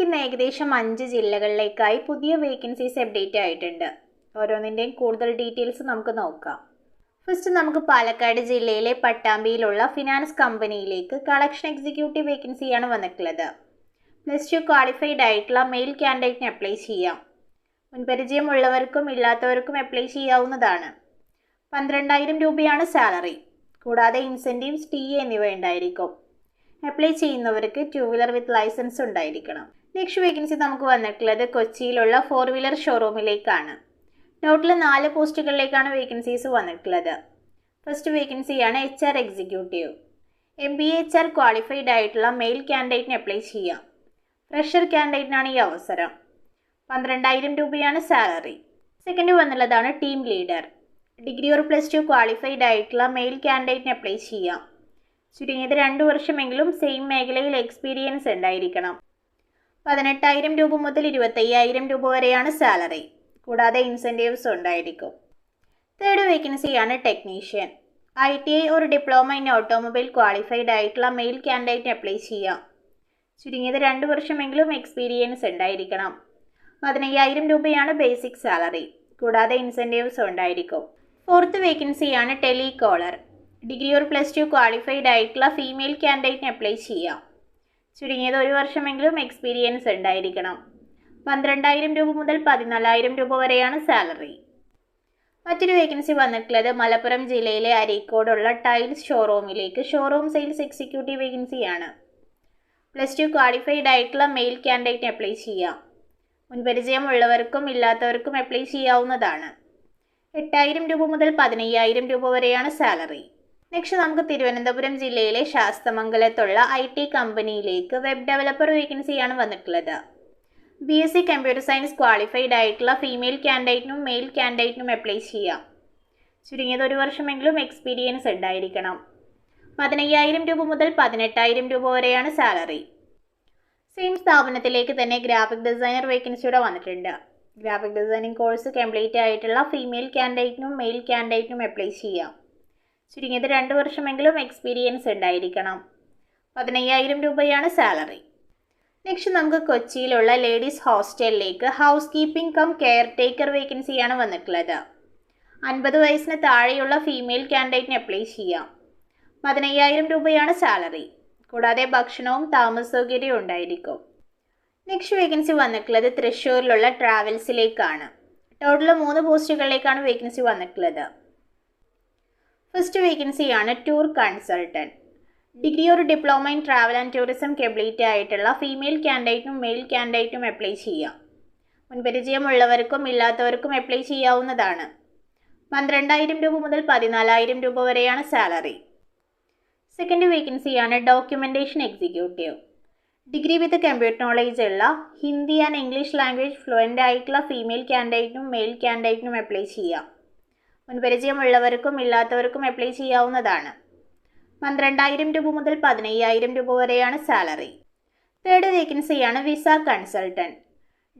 നമുക്കിന്ന് ഏകദേശം അഞ്ച് ജില്ലകളിലേക്കായി പുതിയ വേക്കൻസീസ് അപ്ഡേറ്റ് ആയിട്ടുണ്ട്. ഓരോന്നിന്റെയും കൂടുതൽ ഡീറ്റെയിൽസ് നമുക്ക് നോക്കാം. ഫസ്റ്റ് നമുക്ക് പാലക്കാട് ജില്ലയിലെ പട്ടാമ്പിയിലുള്ള ഫിനാൻസ് കമ്പനിയിലേക്ക് കളക്ഷൻ എക്സിക്യൂട്ടീവ് വേക്കൻസിയാണ് വന്നിട്ടുള്ളത്. പ്ലസ് ടു ക്വാളിഫൈഡ് ആയിട്ടുള്ള മെയിൽ ക്യാൻഡിഡേറ്റിന് അപ്ലൈ ചെയ്യാം. മുൻപരിചയമുള്ളവർക്കും ഇല്ലാത്തവർക്കും അപ്ലൈ ചെയ്യാവുന്നതാണ്. പന്ത്രണ്ടായിരം രൂപയാണ് സാലറി കൂടാതെ ഇൻസെന്റീവ്സ് ടി എന്നിവ ഉണ്ടായിരിക്കും. അപ്ലൈ ചെയ്യുന്നവർക്ക് ടു വീലർ വിത്ത് ലൈസൻസ് ഉണ്ടായിരിക്കണം. നെക്സ്റ്റ് വേക്കൻസി നമുക്ക് വന്നിട്ടുള്ളത് കൊച്ചിയിലുള്ള ഫോർ വീലർ ഷോറൂമിലേക്കാണ് ടോട്ടൽ നാല് പോസ്റ്റുകളിലേക്കാണ് വേക്കൻസീസ് വന്നിട്ടുള്ളത്. ഫസ്റ്റ് വേക്കൻസിയാണ് H R executive M B H R qualified ആയിട്ടുള്ള മെയിൽ ക്യാൻഡിഡേറ്റിന് അപ്ലൈ ചെയ്യാം. ഫ്രഷർ ക്യാൻഡിഡേറ്റിനാണ് ഈ അവസരം. പന്ത്രണ്ടായിരം രൂപയാണ് salary second വന്നുള്ളതാണ് team leader degree or plus two qualified ആയിട്ടുള്ള മെയിൽ ക്യാൻഡിഡേറ്റിന് അപ്ലൈ ചെയ്യാം. ചുരുങ്ങിയത് രണ്ട് വർഷമെങ്കിലും സെയിം മേഖലയിൽ എക്സ്പീരിയൻസ് ഉണ്ടായിരിക്കണം. പതിനെട്ടായിരം രൂപ മുതൽ ഇരുപത്തയ്യായിരം രൂപ വരെയാണ് സാലറി. കൂടാതെ ഇൻസെന്റീവ്സ് ഉണ്ടായിരിക്കും. തേർഡ് വേക്കൻസിയാണ് ടെക്നീഷ്യൻ ഐ ടി ഐ ഒരു ഡിപ്ലോമ ഇൻ ഓട്ടോമൊബൈൽ ക്വാളിഫൈഡ് ആയിട്ടുള്ള മെയിൽ ക്യാൻഡിഡേറ്റിന് അപ്ലൈ ചെയ്യാം. ചുരുങ്ങിയത് രണ്ട് വർഷമെങ്കിലും എക്സ്പീരിയൻസ് ഉണ്ടായിരിക്കണം. പതിനയ്യായിരം രൂപയാണ് ബേസിക് സാലറി കൂടാതെ ഇൻസെന്റീവ്സ് ഉണ്ടായിരിക്കും. ഫോർത്ത് വേക്കൻസിയാണ് ടെലികോളർ. ഡിഗ്രി ഒരു പ്ലസ് ടു ക്വാളിഫൈഡ് ആയിട്ടുള്ള ഫീമെയിൽ ക്യാൻഡിഡേറ്റിന് അപ്ലൈ ചെയ്യാം. ചുരുങ്ങിയത് ഒരു വർഷമെങ്കിലും എക്സ്പീരിയൻസ് ഉണ്ടായിരിക്കണം. പന്ത്രണ്ടായിരം രൂപ മുതൽ പതിനാലായിരം രൂപ വരെയാണ് സാലറി മറ്റൊരു വേക്കൻസി വന്നിട്ടുള്ളത് മലപ്പുറം ജില്ലയിലെ അരീക്കോടുള്ള ടൈൽസ് ഷോറൂമിലേക്ക് ഷോറൂം സെയിൽസ് എക്സിക്യൂട്ടീവ് വേക്കൻസിയാണ് പ്ലസ് ടു ക്വാളിഫൈഡ് ആയിട്ടുള്ള മെയിൽ ക്യാൻഡിഡേറ്റിന് അപ്ലൈ ചെയ്യാം. മുൻപരിചയമുള്ളവർക്കും ഇല്ലാത്തവർക്കും അപ്ലൈ ചെയ്യാവുന്നതാണ്. എട്ടായിരം രൂപ മുതൽ പതിനയ്യായിരം രൂപ വരെയാണ് സാലറി നെക്സ്റ്റ് നമുക്ക് തിരുവനന്തപുരം ജില്ലയിലെ ശാസ്തമംഗലത്തുള്ള ഐ ടി കമ്പനിയിലേക്ക് വെബ് ഡെവലപ്പർ വേക്കൻസിയാണ് വന്നിട്ടുള്ളത്. B S C computer science qualified ആയിട്ടുള്ള ഫീമെയിൽ ക്യാൻഡിഡേറ്റിനും മെയിൽ ക്യാൻഡിഡേറ്റിനും അപ്ലൈ ചെയ്യാം. ചുരുങ്ങിയത് ഒരു വർഷമെങ്കിലും എക്സ്പീരിയൻസ് ഉണ്ടായിരിക്കണം. പതിനയ്യായിരം രൂപ മുതൽ പതിനെട്ടായിരം രൂപ വരെയാണ് സാലറി സെയിം സ്ഥാപനത്തിലേക്ക് തന്നെ ഗ്രാഫിക് ഡിസൈനർ വേക്കൻസിയുടെ വന്നിട്ടുണ്ട്. ഗ്രാഫിക് ഡിസൈനിങ് കോഴ്സ് കംപ്ലീറ്റ് ആയിട്ടുള്ള ഫീമെയിൽ ക്യാൻഡിഡേറ്റിനും മെയിൽ ക്യാൻഡിഡേറ്റിനും അപ്ലൈ ചെയ്യാം. ചുരുങ്ങിയത് രണ്ട് വർഷമെങ്കിലും എക്സ്പീരിയൻസ് ഉണ്ടായിരിക്കണം. പതിനയ്യായിരം രൂപയാണ് സാലറി നെക്സ്റ്റ് നമുക്ക് കൊച്ചിയിലുള്ള ലേഡീസ് ഹോസ്റ്റലിലേക്ക് housekeeping cum caretaker വേക്കൻസിയാണ് വന്നിട്ടുള്ളത്. അൻപത് വയസ്സിന് താഴെയുള്ള ഫീമെയിൽ ക്യാൻഡിഡേറ്റിന് അപ്ലൈ ചെയ്യാം. പതിനയ്യായിരം രൂപയാണ് സാലറി കൂടാതെ ഭക്ഷണവും താമസ സൗകര്യവും ഉണ്ടായിരിക്കും. നെക്സ്റ്റ് വേക്കൻസി വന്നിട്ടുള്ളത് തൃശ്ശൂരിലുള്ള ട്രാവൽസിലേക്കാണ് ടോട്ടൽ മൂന്ന് പോസ്റ്റുകളിലേക്കാണ് വേക്കൻസി വന്നിട്ടുള്ളത്. ഫസ്റ്റ് വേക്കൻസിയാണ് ടൂർ കൺസൾട്ടന്റ് ഡിഗ്രി ഒരു diploma in travel and tourism complete ആയിട്ടുള്ള ഫീമെയിൽ കാൻഡിഡേറ്റും മെയിൽ കാൻഡിഡേറ്റും അപ്ലൈ ചെയ്യാം. മുൻപരിചയമുള്ളവർക്കും ഇല്ലാത്തവർക്കും അപ്ലൈ ചെയ്യാവുന്നതാണ്. പന്ത്രണ്ടായിരം രൂപ മുതൽ പതിനാലായിരം രൂപ വരെയാണ് സാലറി സെക്കൻഡ് വേക്കൻസിയാണ് documentation executive degree with computer knowledge ഉള്ള Hindi and English language fluent ആയിട്ടുള്ള ഫീമെയിൽ ക്യാൻഡിഡേറ്റിനും മെയിൽ ക്യാൻഡിഡേറ്റിനും അപ്ലൈ ചെയ്യാം. മുൻപരിചയമുള്ളവർക്കും ഇല്ലാത്തവർക്കും അപ്ലൈ ചെയ്യാവുന്നതാണ്. പന്ത്രണ്ടായിരം രൂപ മുതൽ പതിനയ്യായിരം രൂപ വരെയാണ് സാലറി തേർഡ് വേക്കൻസിയാണ് വിസ കൺസൾട്ടന്റ്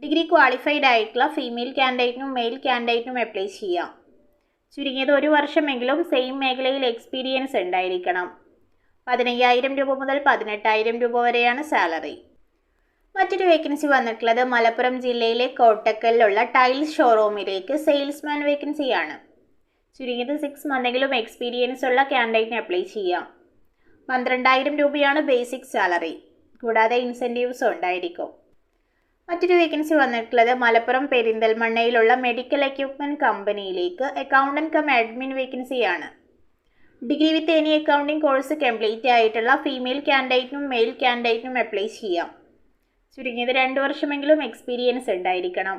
ഡിഗ്രി ക്വാളിഫൈഡ് ആയിട്ടുള്ള ഫീമെയിൽ ക്യാൻഡിഡേറ്റിനും മെയിൽ ക്യാൻഡിഡേറ്റിനും അപ്ലൈ ചെയ്യാം. ചുരുങ്ങിയത് ഒരു വർഷമെങ്കിലും സെയിം മേഖലയിൽ എക്സ്പീരിയൻസ് ഉണ്ടായിരിക്കണം. പതിനയ്യായിരം രൂപ മുതൽ പതിനെട്ടായിരം രൂപ വരെയാണ് സാലറി മറ്റൊരു വേക്കൻസി വന്നിട്ടുള്ളത് മലപ്പുറം ജില്ലയിലെ കോട്ടക്കലിലുള്ള ടൈൽസ് ഷോറൂമിലേക്ക് സെയിൽസ്മാൻ വേക്കൻസിയാണ് ചുരുങ്ങിയത് സിക്സ് മന്തെങ്കിലും എക്സ്പീരിയൻസ് ഉള്ള ക്യാൻഡിഡേറ്റിന് അപ്ലൈ ചെയ്യാം. പന്ത്രണ്ടായിരം രൂപയാണ് ബേസിക് സാലറി കൂടാതെ ഇൻസെന്റീവ്സ് ഉണ്ടായിരിക്കും. മറ്റൊരു വേക്കൻസി വന്നിട്ടുള്ളത് മലപ്പുറം പെരിന്തൽമണ്ണയിലുള്ള മെഡിക്കൽ എക്യുപ്മെന്റ് കമ്പനിയിലേക്ക് അക്കൗണ്ടന്റ് കം അഡ്മിൻ വേക്കൻസിയാണ് degree with any accounting course complete ആയിട്ടുള്ള ഫീമെയിൽ ക്യാൻഡിഡേറ്റിനും മെയിൽ ക്യാൻഡിഡേറ്റിനും അപ്ലൈ ചെയ്യാം. ചുരുങ്ങിയത് രണ്ട് വർഷമെങ്കിലും എക്സ്പീരിയൻസ് ഉണ്ടായിരിക്കണം.